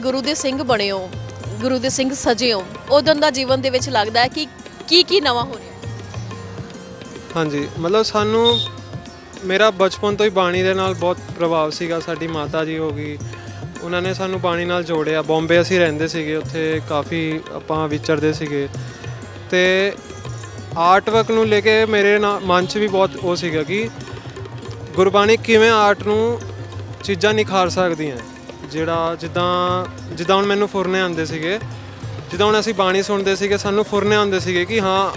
ਗੁਰੂ ਦੇ ਸਿੰਘ ਬਣੇ ਹੋ, ਗੁਰੂ ਦੇ ਸਿੰਘ ਸਜੇ ਹੋ, ਉਦੋਂ ਦਾ ਜੀਵਨ ਦੇ ਵਿੱਚ ਲੱਗਦਾ ਹੈ ਕਿ ਕੀ ਕੀ ਨਵਾਂ ਹੋ ਰਿਹਾ ਹਾਂਜੀ, ਮਤਲਬ ਸਾਨੂੰ ਮੇਰਾ ਬਚਪਨ ਤੋਂ ਹੀ ਬਾਣੀ ਦੇ ਨਾਲ ਬਹੁਤ ਪ੍ਰਭਾਵ ਸੀਗਾ, ਸਾਡੀ ਮਾਤਾ ਜੀ ਹੋ ਗਈ, ਉਹਨਾਂ ਨੇ ਸਾਨੂੰ ਬਾਣੀ ਨਾਲ ਜੋੜਿਆ, ਬੰਬੇ ਅਸੀਂ ਰਹਿੰਦੇ ਸੀਗੇ, ਉੱਥੇ ਕਾਫੀ ਆਪਾਂ ਵਿਚਰਦੇ ਸੀਗੇ ਤੇ ਆਰਟ ਵਰਕ ਨੂੰ ਲੈ ਕੇ ਮੇਰੇ ਨਾ- ਮਨ 'ਚ ਵੀ ਬਹੁਤ ਉਹ ਸੀਗਾ ਕਿ ਗੁਰਬਾਣੀ ਕਿਵੇਂ ਆਰਟ ਨੂੰ ਚੀਜ਼ਾਂ ਨਿਖਾਰ ਸਕਦੀਆਂ। ਜਿਹੜਾ ਜਿੱਦਾਂ ਜਿੱਦਾਂ ਹੁਣ ਮੈਨੂੰ ਫੁਰਨੇ ਆਉਂਦੇ ਸੀਗੇ, ਜਿੱਦਾਂ ਹੁਣ ਅਸੀਂ ਬਾਣੀ ਸੁਣਦੇ ਸੀਗੇ, ਸਾਨੂੰ ਫੁਰਨੇ ਆਉਂਦੇ ਸੀਗੇ ਕਿ ਹਾਂ,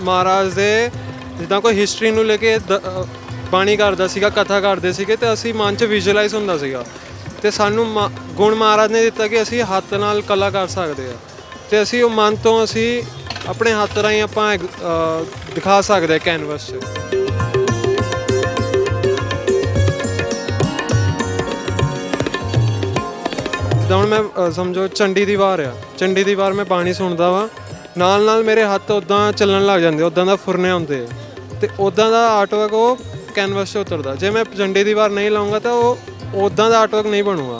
ਮਹਾਰਾਜ ਦੇ ਜਿੱਦਾਂ ਕੋਈ ਹਿਸਟਰੀ ਨੂੰ ਲੈ ਕੇ ਦ- ਬਾਣੀ ਕਰਦਾ ਸੀਗਾ, ਕਥਾ ਕਰਦੇ ਸੀਗੇ ਤੇ ਅਸੀਂ ਮਨ 'ਚ ਵਿਜ਼ੂਅਲਾਈਜ਼ ਹੁੰਦਾ ਸੀਗਾ। ਤੇ ਸਾਨੂੰ ਮਾ- ਗੁਣ ਮਹਾਰਾਜ ਨੇ ਦਿੱਤਾ ਕਿ ਅਸੀਂ ਹੱਥ ਨਾਲ ਕਲਾ ਕਰ ਸਕਦੇ ਆ ਤੇ ਅਸੀਂ ਉਹ ਮਨ ਤੋਂ ਅਸੀਂ ਆਪਣੇ ਹੱਥ ਰਾਹੀਂ ਆਪਾਂ ਦਿਖਾ ਸਕਦੇ ਆ ਕੈਨਵਸ 'ਚ। ਜਿੱਦਾਂ ਹੁਣ ਮੈਂ ਅ, ਸਮਝੋ ਚੰਡੀ ਦੀ ਵਾਰ ਆ। ਚੰਡੀ ਦੀ ਵਾਰ ਮੈਂ ਬਾਣੀ ਸੁਣਦਾ ਵਾਂ। ਨਾਲ ਨਾਲ ਮੇਰੇ ਹੱਥ ਉਦਾਂ ਚੱਲਣ ਲੱਗ ਜਾਂਦੇ ਉਦਾਂ ਦਾ ਫੁਰਨੇ ਹੁੰਦੇ ਤੇ ਉਦਾਂ ਦਾ ਆਰਟਵਰਕ ਉਹ ਕੈਨਵਸ 'ਤੇ ਉਤਰਦਾ। ਜੇ ਮੈਂ ਚੰਡੀ ਦੀ ਵਾਰ ਨਹੀਂ ਲਾਉਂਗਾ ਤਾਂ ਉਹ ਉਦਾਂ ਦਾ ਆਰਟਵਰਕ ਨਹੀਂ ਬਣੂਗਾ।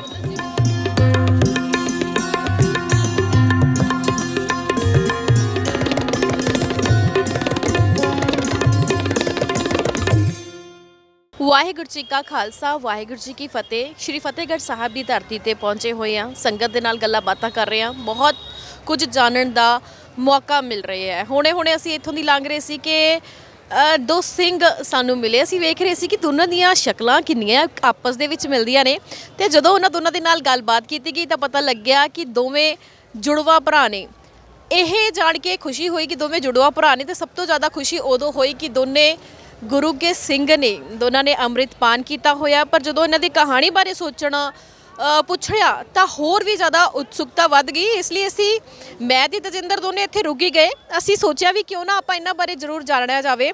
ਵਾਹਿਗੁਰੂ ਜੀ ਕਾ ਖਾਲਸਾ, ਵਾਹਿਗੁਰੂ ਜੀ ਕੀ ਫਤਿਹ। ਸ਼੍ਰੀ ਫਤਿਹਗੜ੍ਹ ਸਾਹਿਬ ਦੀ ਧਰਤੀ ਤੇ ਪਹੁੰਚੇ ਹੋਏ ਆ ਸੰਗਤ ਦੇ ਨਾਲ ਗੱਲਾਂ ਬਾਤਾਂ ਕਰ ਰਹੇ ਆ ਬਹੁਤ ਕੁਝ ਜਾਣਨ ਦਾ ਮੌਕਾ ਮਿਲ ਰਿਹਾ ਹੈ। ਹੁਣੇ ਹੁਣੇ ਅਸੀਂ ਇੱਥੋਂ ਦੀ ਲੰਘ ਰਹੇ ਸੀ ਕਿ ਦੋ ਸਿੰਘ ਸਾਨੂੰ ਮਿਲੇ। ਅਸੀਂ ਵੇਖ ਰਹੇ ਸੀ ਕਿ ਦੋਨਾਂ ਦੀਆਂ ਸ਼ਕਲਾਂ ਕਿੰਨੀਆਂ ਆਪਸ ਦੇ ਵਿੱਚ ਮਿਲਦੀਆਂ ਨੇ। ਤੇ ਜਦੋਂ ਉਹਨਾਂ ਦੋਨਾਂ ਦੇ ਨਾਲ ਗੱਲਬਾਤ ਕੀਤੀ ਗਈ ਤਾਂ ਪਤਾ ਲੱਗਿਆ ਕਿ ਦੋਵੇਂ ਜੁੜਵਾ ਭਰਾ ਨੇ। ਇਹ ਜਾਣ ਕੇ ਖੁਸ਼ੀ ਹੋਈ ਕਿ ਦੋਵੇਂ ਜੁੜਵਾ ਭਰਾ ਨੇ ਤੇ ਸਭ ਤੋਂ ਜ਼ਿਆਦਾ ਖੁਸ਼ੀ ਉਦੋਂ ਹੋਈ ਕਿ ਦੋਨੇ ਗੁਰੂ ਕੇ ਸਿੰਘ ਨੇ ਦੋਨਾਂ ਨੇ ਅੰਮ੍ਰਿਤ ਪਾਨ ਕੀਤਾ ਹੋਇਆ ਪਰ ਜਦੋਂ ਇਹਨਾਂ ਦੀ ਕਹਾਣੀ ਬਾਰੇ ਸੋਚਣਾ ਅ, ਪੁੱਛਿਆ ਤਾਂ ਹੋਰ ਵੀ ਜ਼ਿਆਦਾ ਉਤਸੁਕਤਾ ਵੱਧ ਗਈ। ਇਸ ਲਈ ਅਸੀਂ ਮੈਂ ਤੇ ਤਜਿੰਦਰ ਦੋਨੇ ਇੱਥੇ ਰੁਕੀ ਗਏ। ਅਸੀਂ ਸੋਚਿਆ ਵੀ ਕਿਉਂ ਨਾ ਆਪਾਂ ਇਹਨਾਂ ਬਾਰੇ ਜ਼ਰੂਰ ਜਾਣਿਆ ਜਾਵੇ।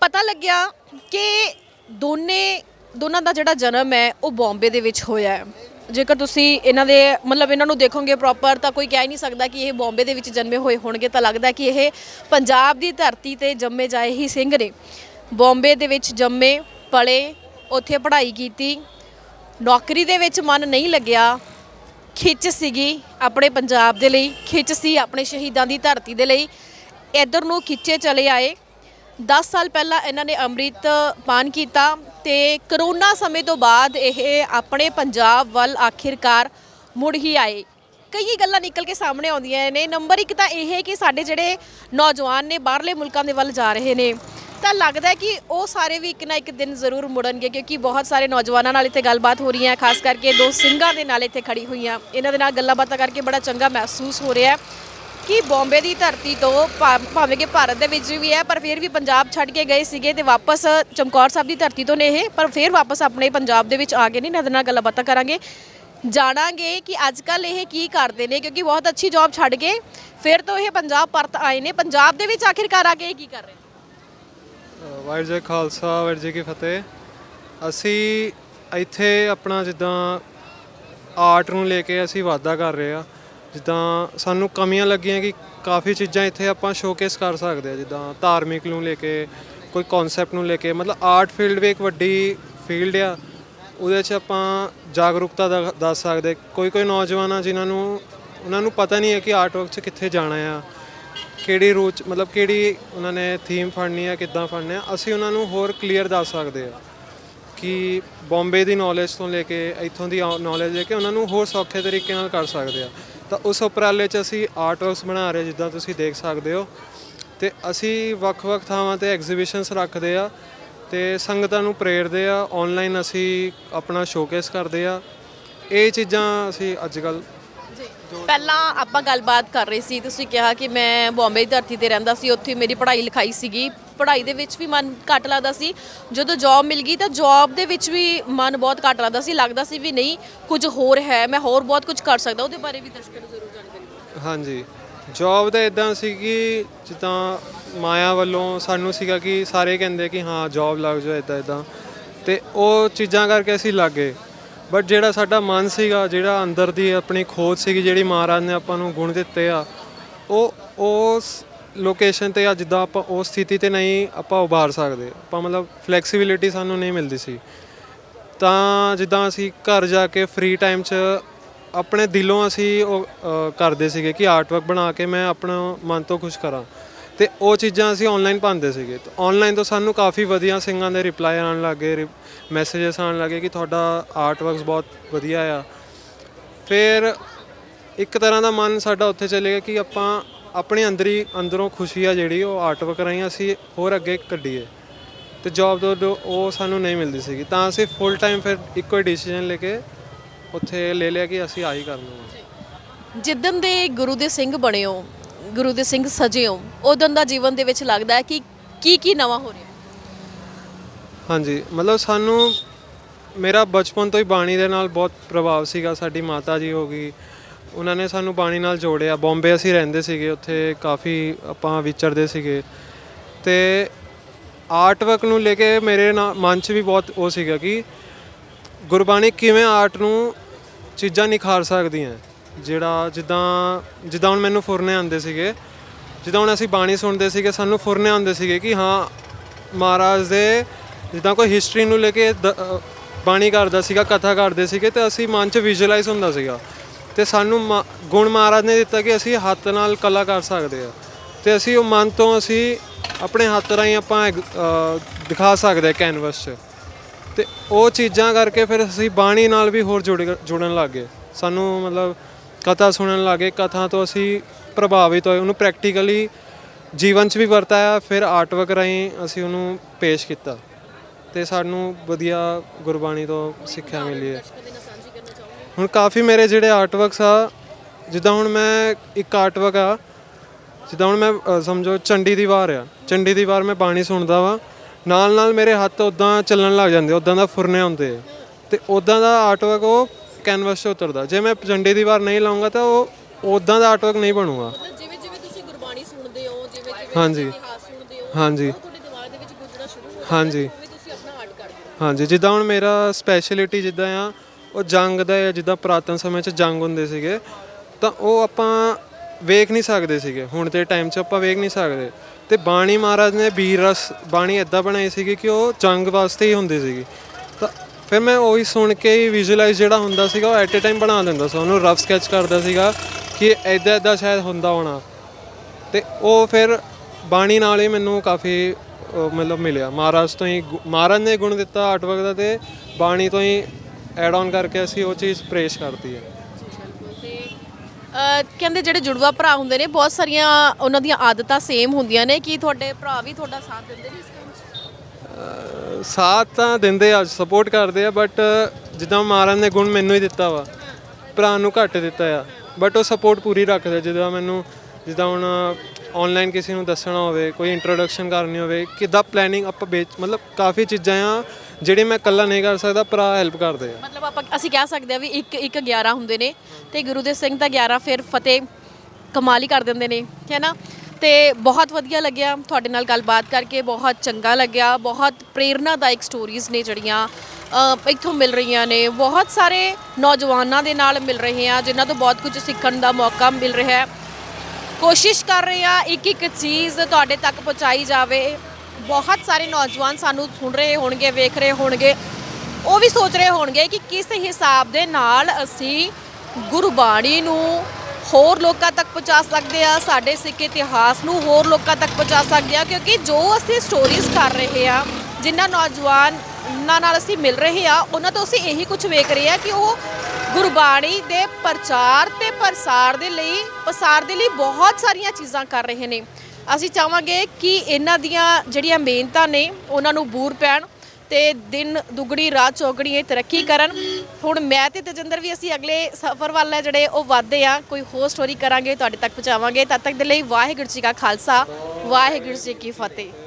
ਪਤਾ ਲੱਗਿਆ ਕਿ ਦੋਨੇ ਦੋਨਾਂ ਦਾ ਜਿਹੜਾ ਜਨਮ ਹੈ ਉਹ ਬੰਬੇ ਦੇ ਵਿੱਚ ਹੋਇਆ ਹੈ। ਜੇਕਰ ਤੁਸੀਂ ਇਹਨਾਂ ਦੇ, ਮਤਲਬ ਇਹਨਾਂ ਨੂੰ ਦੇਖੋਗੇ ਪ੍ਰੋਪਰ ਤਾਂ ਕੋਈ ਕਹਿ ਹੀ ਨਹੀਂ ਸਕਦਾ ਕਿ ਇਹ ਬੰਬੇ ਦੇ ਵਿੱਚ ਜਨਮੇ ਹੋਏ ਹੋਣਗੇ। ਤਾਂ ਲੱਗਦਾ ਕਿ ਇਹ ਪੰਜਾਬ ਦੀ ਧਰਤੀ ਤੇ ਜੰਮੇ ਜਾਏ ਹੀ ਸਿੰਘ ਨੇ। ਬੰਬੇ ਦੇ ਵਿੱਚ ਜੰਮੇ, ਪਲੇ, ਉੱਥੇ ਪੜ੍ਹਾਈ ਕੀਤੀ, ਨੌਕਰੀ ਦੇ ਵਿੱਚ ਮਨ ਨਹੀਂ ਲੱਗਿਆ, ਖਿੱਚ ਸੀਗੀ ਆਪਣੇ ਪੰਜਾਬ ਦੇ ਲਈ, ਖਿੱਚ ਸੀ ਆਪਣੇ ਸ਼ਹੀਦਾਂ ਦੀ ਧਰਤੀ ਦੇ ਲਈ। ਇਧਰ ਨੂੰ ਖਿੱਚੇ ਚਲੇ ਆਏ। 10 ਸਾਲ ਪਹਿਲਾਂ ਇਹਨਾਂ ਨੇ ਅੰਮ੍ਰਿਤ ਪਾਨ ਕੀਤਾ ਤੇ ਕਰੋਨਾ ਸਮੇਂ ਤੋਂ ਬਾਅਦ ਇਹ ਆਪਣੇ ਪੰਜਾਬ ਵੱਲ ਆਖਿਰਕਾਰ ਮੁੜ ਹੀ ਆਏ। ਕਈ ਗੱਲਾਂ ਨਿਕਲ ਕੇ ਸਾਹਮਣੇ ਆਉਂਦੀਆਂ ਨੇ। ਨੰਬਰ ਇੱਕ ਤਾਂ ਇਹ ਹੈ ਕਿ ਸਾਡੇ ਜਿਹੜੇ ਨੌਜਵਾਨ ਨੇ, ਬਾਹਰਲੇ ਮੁਲਕਾਂ ਦੇ ਵੱਲ ਜਾ ਰਹੇ ਨੇ, ਤਾਂ ਲੱਗਦਾ ਹੈ ਕਿ ਉਹ ਸਾਰੇ ਵੀ ਇੱਕ ਨਾ ਇੱਕ ਦਿਨ ਜ਼ਰੂਰ ਮੁੜਨਗੇ, ਕਿਉਂਕਿ ਬਹੁਤ ਸਾਰੇ ਨੌਜਵਾਨਾਂ ਨਾਲ ਇੱਥੇ ਗੱਲਬਾਤ ਹੋ ਰਹੀ ਹੈ, ਖਾਸ ਕਰਕੇ ਦੋ ਸਿੰਘਾਂ ਦੇ ਨਾਲ ਇੱਥੇ ਖੜੀ ਹੋਈਆਂ। ਇਹਨਾਂ ਦੇ ਨਾਲ ਗੱਲਾਂ ਬਾਤਾਂ ਕਰਕੇ ਬੜਾ ਚੰਗਾ ਮਹਿਸੂਸ ਹੋ ਰਿਹਾ ਹੈ। ਕਿ ਬੰਬੇ ਦੀ ਧਰਤੀ ਤੋਂ ਭਾ- ਭਾਵੇਂ ਕਿ ਭਾਰਤ ਦੇ ਵਿੱਚ ਵੀ ਹੈ ਪਰ ਫਿਰ ਵੀ ਪੰਜਾਬ ਛੱਡ ਕੇ ਗਏ ਸੀਗੇ ਤੇ ਵਾਪਸ ਚਮਕੌਰ ਸਾਹਿਬ ਦੀ ਧਰਤੀ ਤੋਂ ਨੇ ਇਹ ਪਰ ਫਿਰ ਵਾਪਸ ਆਪਣੇ ਪੰਜਾਬ ਦੇ ਵਿੱਚ ਆ ਗਏ ਨੇ। ਇਹਨਾਂ ਦੇ ਨਾਲ ਗੱਲਾਂ ਕਰਾਂਗੇ। ਜਾਣਾਂਗੇ ਕਿ ਅੱਜ ਕੱਲ ਇਹ ਕੀ ਕਰਦੇ ਨੇ ਕਿਉਂਕਿ ਬਹੁਤ ਅੱਛੀ ਜੌਬ ਛੱਡ ਕੇ ਫਿਰ ਤੋਂ ਇਹ ਪੰਜਾਬ ਪਰਤ ਆਏ ਨੇ। ਪੰਜਾਬ ਦੇ ਵਿੱਚ ਆਖਿਰਕਾਰ ਆ ਕੇ ਇਹ ਕੀ ਕਰ ਰਹੇ ਨੇ? ਅ, ਵਾਹਿਗੁਰੂ ਜੀ ਕਾ ਖਾਲਸਾ ਵਾਹਿਗੁਰੂ ਜੀ ਕੀ ਫਤਿਹ। ਅਸੀਂ ਇੱਥੇ ਆਪਣਾ ਜਿੱਦਾਂ ਆਰਟ ਨੂੰ ਲੈ ਕੇ ਅਸੀਂ ਵਾਅਦਾ ਕਰ ਰਹੇ ਆ ਜਿੱਦਾਂ ਸਾਨੂੰ ਕਮੀਆਂ ਲੱਗੀਆਂ ਕਿ ਕਾਫੀ ਚੀਜ਼ਾਂ ਇੱਥੇ ਆਪਾਂ ਸ਼ੋਕੇਸ ਕਰ ਸਕਦੇ ਆ ਜਿੱਦਾਂ ਧਾਰਮਿਕ ਨੂੰ ਲੈ ਕੇ, ਕੋਈ ਕਨਸੈਪਟ ਨੂੰ ਲੈ ਕੇ, ਮਤਲਬ ਆਰਟ ਫੀਲਡ ਵੀ ਇੱਕ ਵੱਡੀ ਫੀਲਡ ਆ। ਉਹਦੇ 'ਚ ਆਪਾਂ ਜਾਗਰੂਕਤਾ ਦਾ- ਦੱਸ ਸਕਦੇ। ਕੋਈ ਕੋਈ ਨੌਜਵਾਨ ਆ ਜਿਨ੍ਹਾਂ ਨੂੰ, ਉਹਨਾਂ ਨੂੰ ਪਤਾ ਨਹੀਂ ਹੈ ਕਿ ਆਰਟ ਵਰਕ 'ਚ ਕਿੱਥੇ ਜਾਣਾ ਆ, ਕਿਹੜੀ ਰੂਟ ਮਤਲਬ ਕਿਹੜੀ ਉਹਨਾਂ ਨੇ ਥੀਮ ਫੜਨੀ ਆ, ਕਿੱਦਾਂ ਫੜਨਾ ਆ, ਅਸੀਂ ਉਹਨਾਂ ਨੂੰ ਹੋਰ ਕਲੀਅਰ ਦੱਸ ਸਕਦੇ ਆ ਕਿ ਬੰਬੇ ਦੀ ਨੌਲੇਜ ਤੋਂ ਲੈ ਕੇ, ਇੱਥੋਂ ਦੀ ਨੌਲੇਜ ਲੈ ਕੇ ਉਹਨਾਂ ਨੂੰ ਹੋਰ ਸੌਖੇ ਤਰੀਕੇ ਨਾਲ ਕਰ ਸਕਦੇ ਆ ਤਾਂ ਉਸ ਉਪਰਾਲੇ 'ਚ ਅਸੀਂ ਆਰਟ ਵਰਕਸ ਬਣਾ ਰਹੇ ਜਿੱਦਾਂ ਤੁਸੀਂ ਦੇਖ ਸਕਦੇ ਹੋ। ਤੇ ਅਸੀਂ ਵੱਖ-ਵੱਖ ਥਾਵਾਂ ਤੇ ਐਗਜ਼ੀਬਿਸ਼ਨਸ ਰੱਖਦੇ ਆ ਤੇ ਸੰਗਤਾਂ ਨੂੰ ਪ੍ਰੇਰਦੇ ਆ। ਆਨਲਾਈਨ ਅਸੀਂ ਆਪਣਾ ਸ਼ੋਕੇਸ ਕਰਦੇ ਆ। ਇਹ ਚੀਜ਼ਾਂ ਅਸੀਂ ਅੱਜ ਕੱਲ੍ਹ ਪਹਿਲਾਂ ਆਪਾਂ ਗੱਲਬਾਤ ਕਰ ਰਹੇ ਸੀ, ਤੁਸੀਂ ਕਿਹਾ ਕਿ ਮੈਂ ਬੰਬੇ ਦੀ ਧਰਤੀ ਤੇ ਰਹਿੰਦਾ ਸੀ, ਉੱਥੇ ਮੇਰੀ ਪੜ੍ਹਾਈ ਲਿਖਾਈ ਸੀਗੀ। ਪੜ੍ਹਾਈ ਦੇ ਵਿੱਚ ਵੀ ਮਨ ਘੱਟ ਲੱਗਦਾ ਸੀ। ਜਦੋਂ ਜੌਬ ਮਿਲ ਗਈ ਤਾਂ ਜੌਬ ਦੇ ਵਿੱਚ ਵੀ ਮਨ ਬਹੁਤ ਘੱਟ ਲੱਗਦਾ ਸੀ ਲੱਗਦਾ ਸੀ ਵੀ ਨਹੀਂ, ਕੁਝ ਹੋਰ ਹੈ, ਮੈਂ ਹੋਰ ਬਹੁਤ ਕੁਝ ਕਰ ਸਕਦਾ, ਉਹਦੇ ਬਾਰੇ ਵੀ ਦਰਸ਼ਕਾਂ ਨੂੰ ਜ਼ਰੂਰ ਜਾਣਕਾਰੀ ਦਿਓ। ਹਾਂਜੀ। ਜੌਬ ਤਾਂ ਇਦਾਂ ਸੀ ਕਿ ਜਿੱਦਾਂ ਮਾਇਆ ਵੱਲੋਂ ਸਾਨੂੰ ਸੀਗਾ ਕਿ ਸਾਰੇ ਕਹਿੰਦੇ ਕਿ ਹਾਂ ਜੌਬ ਲੱਗ ਜਾਓ ਇਦਾਂ ਇਦਾਂ ਤੇ ਉਹ ਚੀਜ਼ਾਂ ਕਰਕੇ ਅਸੀਂ ਲੱਗ ਗਏ। ਬਟ ਜਿਹੜਾ ਸਾਡਾ ਮਨ ਸੀਗਾ, ਜਿਹੜਾ ਅੰਦਰ ਦੀ ਆਪਣੀ ਖੋਜ ਸੀਗੀ, ਜਿਹੜੀ ਮਹਾਰਾਜ ਨੇ ਆਪਾਂ ਨੂੰ ਗੁਣ ਦਿੱਤੇ ਆ, ਉਹ, ਉਸ ਲੋਕੇਸ਼ਨ ਤੇ ਆ ਜਿੱਦਾਂ ਆਪਾਂ ਉਸ ਸਥਿਤੀ ਤੇ ਨਹੀਂ ਆਪਾਂ ਉਭਾਰ ਸਕਦੇ। ਆਪਾਂ ਮਤਲਬ ਫਲੈਕਸੀਬਿਲਿਟੀ ਸਾਨੂੰ ਨਹੀਂ ਮਿਲਦੀ ਸੀ। ਤਾਂ ਜਿੱਦਾਂ ਅਸੀਂ ਘਰ ਜਾ ਕੇ ਫ੍ਰੀ ਟਾਈਮ 'ਚ ਆਪਣੇ ਦਿਲੋਂ ਅਸੀਂ ਉਹ ਕਰਦੇ ਸੀਗੇ ਕਿ ਆਰਟਵਰਕ ਬਣਾ ਕੇ ਮੈਂ ਆਪਣਾ ਮਨ ਤੋਂ ਖੁਸ਼ ਕਰਾਂ। ਤੇ ਉਹ ਚੀਜ਼ਾਂ ਅਸੀਂ ਆਨਲਾਈਨ ਪਾਉਂਦੇ ਸੀਗੇ। ਤੇ ਆਨਲਾਈਨ ਤੋਂ ਸਾਨੂੰ ਕਾਫੀ ਵਧੀਆ ਸਿੰਘਾਂ ਦੇ ਰਿਪਲਾਈ ਆਉਣ ਲੱਗੇ ਮੈਸੇजेस ਆਉਣ ਲੱਗੇ ਕਿ ਤੁਹਾਡਾ ਆਰਟ ਵਰਕਸ ਬਹੁਤ ਵਧੀਆ ਆ। ਫਿਰ ਇੱਕ ਤਰ੍ਹਾਂ ਦਾ ਮਨ ਸਾਡਾ ਉੱਥੇ ਚਲੇ ਗਿਆ ਕਿ ਆਪਾਂ ਆਪਣੇ ਅੰਦਰ ਹੀ ਅੰਦਰੋਂ ਖੁਸ਼ੀ ਆ ਜਿਹੜੀ ਉਹ ਆਰਟ ਵਰਕ ਰਾਹੀਂ ਅਸੀਂ ਹੋਰ ਅੱਗੇ ਕੱਢੀਏ। ਤੇ ਜੌਬ ਤੋਂ ਜੋ ਉਹ ਸਾਨੂੰ ਨਹੀਂ ਮਿਲਦੀ ਸੀਗੀ। ਤਾਂ ਅਸੀਂ ਫੁੱਲ ਟਾਈਮ ਫਿਰ ਇੱਕੋ ਹੀ ਡਿਸੀਜਨ ਲੈ ਕੇ ਉੱਥੇ ਲੈ ਲਿਆ ਕਿ ਅਸੀਂ ਆਹੀ ਕਰ ਲਵਾਂਗੇ। ਜਿੱਦਨ ਦੇ ਗੁਰੂ ਦੇ ਸਿੰਘ ਬਣੇ ਹੋ ਗੁਰੂ ਦੇ ਸਿੰਘ ਸਜੇ ਹੋ, ਉਦੋਂ ਦਾ ਜੀਵਨ ਦੇ ਵਿੱਚ ਲੱਗਦਾ ਹੈ ਕਿ ਕੀ ਕੀ ਨਵਾਂ ਹੋ ਰਿਹਾ ਹਾਂਜੀ, ਮਤਲਬ ਸਾਨੂੰ ਮੇਰਾ ਬਚਪਨ ਤੋਂ ਹੀ ਬਾਣੀ ਦੇ ਨਾਲ ਬਹੁਤ ਪ੍ਰਭਾਵ ਸੀਗਾ, ਸਾਡੀ ਮਾਤਾ ਜੀ ਹੋ ਗਈ, ਉਹਨਾਂ ਨੇ ਸਾਨੂੰ ਬਾਣੀ ਨਾਲ ਜੋੜਿਆ, ਬੰਬੇ ਅਸੀਂ ਰਹਿੰਦੇ ਸੀਗੇ, ਉੱਥੇ ਕਾਫੀ ਆਪਾਂ ਵਿਚਰਦੇ ਸੀਗੇ ਤੇ ਆਰਟ ਵਰਕ ਨੂੰ ਲੈ ਕੇ ਮੇਰੇ ਨਾ- ਮਨ 'ਚ ਵੀ ਬਹੁਤ ਉਹ ਸੀਗਾ ਕਿ ਗੁਰਬਾਣੀ ਕਿਵੇਂ ਆਰਟ ਨੂੰ ਚੀਜ਼ਾਂ ਨਿਖਾਰ ਸਕਦੀਆਂ ਜਿਹੜਾ ਜਿੱਦਾਂ ਜਿੱਦਾਂ ਹੁਣ ਮੈਨੂੰ ਫੁਰਨੇ ਆਉਂਦੇ ਸੀਗੇ ਜਿੱਦਾਂ ਹੁਣ ਅਸੀਂ ਬਾਣੀ ਸੁਣਦੇ ਸੀਗੇ ਸਾਨੂੰ ਫੁਰਨੇ ਆਉਂਦੇ ਸੀਗੇ ਕਿ ਹਾਂ ਮਹਾਰਾਜ ਦੇ ਜਿੱਦਾਂ ਕੋਈ ਹਿਸਟਰੀ ਨੂੰ ਲੈ ਕੇ ਦ- ਅ, ਬਾਣੀ ਕਰਦਾ ਸੀਗਾ ਕਥਾ ਕਰਦੇ ਸੀਗੇ ਤੇ ਅਸੀਂ ਮਨ 'ਚ ਵਿਜ਼ੂਅਲਾਈਜ਼ ਹੁੰਦਾ ਸੀਗਾ। ਤੇ ਸਾਨੂੰ ਮਾ- ਗੁਣ ਮਹਾਰਾਜ ਨੇ ਦਿੱਤਾ ਕਿ ਅਸੀਂ ਹੱਥ ਨਾਲ ਕਲਾ ਕਰ ਸਕਦੇ ਆ। ਤੇ ਅਸੀਂ ਉਹ ਮਨ ਤੋਂ ਅਸੀਂ ਆਪਣੇ ਹੱਥ ਰਾਹੀਂ ਆਪਾਂ ਇੱਕ, ਅ, ਦਿਖਾ ਸਕਦੇ ਕੈਨਵਸ 'ਚ। ਤੇ ਉਹ ਚੀਜ਼ਾਂ ਕਰਕੇ ਫਿਰ ਅਸੀਂ ਬਾਣੀ ਨਾਲ ਵੀ ਹੋਰ ਜੁੜ ਜੁੜਨ ਲੱਗ ਗਏ। ਸਾਨੂੰ ਮਤਲਬ ਕਥਾ ਸੁਣਨ ਲੱਗੇ ਕਥਾ ਤੋਂ ਅਸੀਂ ਪ੍ਰਭਾਵਿਤ ਹੋਏ। ਉਹਨੂੰ ਪ੍ਰੈਕਟੀਕਲੀ ਜੀਵਨ 'ਚ ਵੀ ਵਰਤਾਇਆ ਫਿਰ ਆਰਟਵਰਕ ਰਾਹੀਂ ਅਸੀਂ ਉਹਨੂੰ ਪੇਸ਼ ਕੀਤਾ। ਤੇ ਸਾਨੂੰ ਵਧੀਆ ਗੁਰਬਾਣੀ ਤੋਂ ਸਿੱਖਿਆ ਮਿਲੀ ਹੈ। ਹੁਣ ਕਾਫੀ ਮੇਰੇ ਜਿਹੜੇ ਆਰਟਵਰਕਸ ਆ ਜਿੱਦਾਂ ਹੁਣ ਮੈਂ ਇੱਕ ਆਰਟਵਰਕ ਆ ਜਿੱਦਾਂ ਹੁਣ ਮੈਂ ਅ, ਸਮਝੋ ਚੰਡੀ ਦੀ ਵਾਰ ਆ। ਚੰਡੀ ਦੀ ਵਾਰ ਮੈਂ ਬਾਣੀ ਸੁਣਦਾ ਵਾਂ। ਨਾਲ ਨਾਲ ਮੇਰੇ ਹੱਥ ਉਦਾਂ ਚੱਲਣ ਲੱਗ ਜਾਂਦੇ ਉਦਾਂ ਦਾ ਫੁਰਨੇ ਹੁੰਦੇ ਆ। ਤੇ ਉਦਾਂ ਦਾ ਆਰਟਵਰਕ ਉਹ ਕੈਨਵਸ 'ਤੇ ਉਤਰਦਾ। ਜੇ ਮੈਂ ਚੰਡੀ ਦੀ ਵਾਰ ਨਹੀਂ ਲਾਉਂਗਾ ਤਾਂ ਉਹ ਉਦਾਂ ਦਾ ਆਰਟ ਵਰਕ ਨਹੀਂ ਬਣੂਗਾ। ਜਿਵੇਂ ਜਿਵੇਂ ਤੁਸੀਂ ਗੁਰਬਾਣੀ ਸੁਣਦੇ ਹੋ ਜਿਵੇਂ ਜਿਵੇਂ ਹਾਂਜੀ। ਇਤਿਹਾਸ ਸੁਣਦੇ ਹੋ ਹਾਂਜੀ। ਤੁਹਾਡੇ ਦਿਮਾਗ ਦੇ ਵਿੱਚ ਗੁੰਜਣਾ ਸ਼ੁਰੂ ਹੋ ਹਾਂਜੀ। ਉਵੇਂ ਤੁਸੀਂ ਆਪਣਾ ਆਰਟ ਕਰਦੇ ਹੋ। ਹਾਂਜੀ ਜਿੱਦਾਂ ਹੁਣ ਮੇਰਾ ਸਪੈਸ਼ਲਿਟੀ ਜਿੱਦਾਂ ਆ ਉਹ ਜੰਗ ਦਾ ਹੈ ਜਿੱਦਾਂ ਪੁਰਾਤਨ ਸਮੇਂ 'ਚ ਜੰਗ ਹੁੰਦੇ ਸੀਗੇ ਤਾਂ ਉਹ ਆਪਾਂ ਵੇਖ ਨਹੀਂ ਸਕਦੇ ਸੀਗੇ। ਹੁਣ ਦੇ ਟਾਈਮ 'ਚ ਆਪਾਂ ਵੇਖ ਨਹੀਂ ਸਕਦੇ। ਤੇ ਬਾਣੀ ਮਹਾਰਾਜ ਨੇ ਵੀਰ ਰਸ ਬਾਣੀ ਇਦਾਂ ਬਣਾਈ ਸੀਗੀ ਕਿ ਉਹ ਜੰਗ ਵਾਸਤੇ ਹੀ ਹੁੰਦੀ ਸੀਗੀ। ਫਿਰ ਮੈਂ ਉਹੀ ਸੁਣ ਕੇ ਹੀ ਵਿਜ਼ੂਅਲਾਈਜ਼ ਜਿਹੜਾ ਹੁੰਦਾ ਸੀਗਾ, ਉਹ ਐਟ ਅ ਟਾਈਮ ਬਣਾ ਦਿੰਦਾ ਸੀ। ਉਹਨੂੰ ਰਫ ਸਕੈਚ ਕਰਦਾ ਸੀਗਾ ਕਿ ਇਦਾਂ ਇਦਾਂ ਸ਼ਾਇਦ ਹੁੰਦਾ ਹੋਣਾ। ਤੇ ਉਹ ਫਿਰ ਬਾਣੀ ਨਾਲ ਹੀ ਮੈਨੂੰ ਕਾਫੀ ਮਤਲਬ ਮਿਲਿਆ। ਮਹਾਰਾਜ ਤੋਂ ਹੀ ਗੁ- ਮਹਾਰਾਜ ਨੇ ਗੁਣ ਦਿੱਤਾ ਆਰਟਵਰਕ ਦਾ ਤੇ ਬਾਣੀ ਤੋਂ ਹੀ ਐਡ ਆਨ ਕਰਕੇ ਅਸੀਂ ਉਹ ਚੀਜ਼ ਪ੍ਰੇਸ਼ ਕਰਤੀ ਹੈ। ਕਹਿੰਦੇ ਜਿਹੜੇ ਜੁੜਵਾ ਭਰਾ ਹੁੰਦੇ ਨੇ, ਬਹੁਤ ਸਾਰੀਆਂ ਉਹਨਾਂ ਦੀਆਂ ਆਦਤਾਂ ਸੇਮ ਹੁੰਦੀਆਂ ਨੇ ਕੀ ਤੁਹਾਡੇ ਭਰਾ ਵੀ ਤੁਹਾਡਾ ਸਾਥ ਦਿੰਦੇ ਨੇ ਇਸ ਸਾਥ ਤਾਂ ਦਿੰਦੇ ਆ ਸਪੋਰਟ ਕਰਦੇ ਆ ਬਟ ਜਿੱਦਾਂ ਮਹਾਰਾਜ ਨੇ ਗੁਣ ਮੈਨੂੰ ਹੀ ਦਿੱਤਾ ਵਾ, ਭਰਾ ਨੂੰ ਘੱਟ ਦਿੱਤਾ ਆ ਬਟ ਉਹ ਸਪੋਰਟ ਪੂਰੀ ਰੱਖਦੇ ਜਿੱਦਾਂ ਮੈਨੂੰ, ਜਿੱਦਾਂ ਹੁਣ ਆਨਲਾਈਨ ਕਿਸੇ ਨੂੰ ਦੱਸਣਾ ਹੋਵੇ, ਕੋਈ ਇੰਟਰੋਡਕਸ਼ਨ ਕਰਨੀ ਹੋਵੇ, ਕਿੱਦਾਂ ਪਲੈਨਿੰਗ ਆਪਾਂ ਵੇਚ ਮਤਲਬ ਕਾਫੀ ਚੀਜ਼ਾਂ ਆ, ਜਿਹੜੀ ਮੈਂ ਇਕੱਲਾ ਨਹੀਂ ਕਰ ਸਕਦਾ, ਭਰਾ ਹੈਲਪ ਕਰਦੇ ਆ। ਮਤਲਬ ਆਪਾਂ, ਅਸੀਂ ਕਹਿ ਸਕਦੇ ਆ ਵੀ ਇੱਕ ਇੱਕ 11 ਹੁੰਦੇ ਨੇ, ਤੇ ਗੁਰੂ ਦੇ ਸਿੰਘ ਤਾਂ 11 ਫਿਰ ਫਤਿਹ ਕਮਾਲ ਹੀ ਕਰ ਦਿੰਦੇ ਨੇ, ਹੈ ਨਾ? ਤੇ ਬਹੁਤ ਵਧੀਆ ਲੱਗਿਆ ਤੁਹਾਡੇ ਨਾਲ ਗੱਲਬਾਤ ਕਰਕੇ, ਬਹੁਤ ਚੰਗਾ ਲੱਗਿਆ, ਬਹੁਤ ਪ੍ਰੇਰਨਾਦਾਇਕ ਸਟੋਰੀਜ਼ ਨੇ ਜਿਹੜੀਆਂ ਇੱਥੋਂ ਮਿਲ ਰਹੀਆਂ ਨੇ। ਬਹੁਤ ਸਾਰੇ ਨੌਜਵਾਨਾਂ ਦੇ ਨਾਲ ਮਿਲ ਰਹੇ ਆ, ਜਿਨ੍ਹਾਂ ਤੋਂ ਬਹੁਤ ਕੁਝ ਸਿੱਖਣ ਦਾ ਮੌਕਾ ਮਿਲ ਰਿਹਾ ਹੈ। ਕੋਸ਼ਿਸ਼ ਕਰ ਰਹੇ ਆ ਇੱਕ ਇੱਕ ਚੀਜ਼ ਤੁਹਾਡੇ ਤੱਕ ਪਹੁੰਚਾਈ ਜਾਵੇ। ਬਹੁਤ ਸਾਰੇ ਨੌਜਵਾਨ ਸਾਨੂੰ ਸੁਣ ਰਹੇ ਹੋਣਗੇ, ਵੇਖ ਰਹੇ ਹੋਣਗੇ। ਉਹ ਵੀ ਸੋਚ ਰਹੇ ਹੋਣਗੇ ਕਿ ਕਿਸ ਹਿਸਾਬ ਦੇ ਨਾਲ ਅਸੀਂ ਗੁਰਬਾਣੀ ਨੂੰ ਹੋਰ ਲੋਕਾਂ ਤੱਕ ਪਹੁੰਚਾ ਸਕਦੇ ਆ, ਸਾਡੇ ਸਿੱਖ ਇਤਿਹਾਸ ਨੂੰ ਹੋਰ ਲੋਕਾਂ ਤੱਕ ਪਹੁੰਚਾ ਸਕਦੇ ਆ, ਕਿਉਂਕਿ ਜੋ ਅਸੀਂ ਸਟੋਰੀਜ਼ ਕਰ ਰਹੇ ਆ ਜਿਨ੍ਹਾਂ ਨੌਜਵਾਨਾਂ ਨਾਲ ਅਸੀਂ ਮਿਲ ਰਹੇ ਆ, ਉਹਨਾਂ ਤੋਂ ਅਸੀਂ ਇਹੀ ਕੁਝ ਵੇਖ ਰਹੇ ਆ ਕਿ ਉਹ ਗੁਰਬਾਣੀ ਦੇ ਪ੍ਰਚਾਰ ਤੇ ਪ੍ਰਸਾਰ ਦੇ ਲਈ ਪਸਾਰ ਦੇ ਲਈ ਬਹੁਤ ਸਾਰੀਆਂ ਚੀਜ਼ਾਂ ਕਰ ਰਹੇ ਨੇ। ਅਸੀਂ ਚਾਹਾਂਗੇ ਕਿ ਇਹਨਾਂ ਦੀਆਂ ਜਿਹੜੀਆਂ ਮਿਹਨਤਾਂ ਨੇ, ਉਹਨਾਂ ਨੂੰ ਬੂਰ ਪੈਣ ਤੇ ਦਿਨ ਦੁਗੜੀ ਰਾਤ ਚੌਗੜੀ ਇਹ ਤਰੱਕੀ ਕਰਨ। ਹੁਣ ਮੈਂ ਤੇ ਤਜਿੰਦਰ ਵੀ ਅਸੀਂ ਅਗਲੇ ਸਫ਼ਰ ਵੱਲ ਹੈ ਜਿਹੜੇ ਉਹ ਵਧਦੇ ਆ ਕੋਈ ਹੋਰ ਸਟੋਰੀ ਕਰਾਂਗੇ, ਤੁਹਾਡੇ ਤੱਕ ਪਹੁੰਚਾਵਾਂਗੇ। ਤਦ ਤੱਕ ਦੇ ਲਈ ਵਾਹਿਗੁਰੂ ਜੀ ਕਾ ਖਾਲਸਾ, ਵਾਹਿਗੁਰੂ ਜੀ ਕੀ ਫਤਿਹ।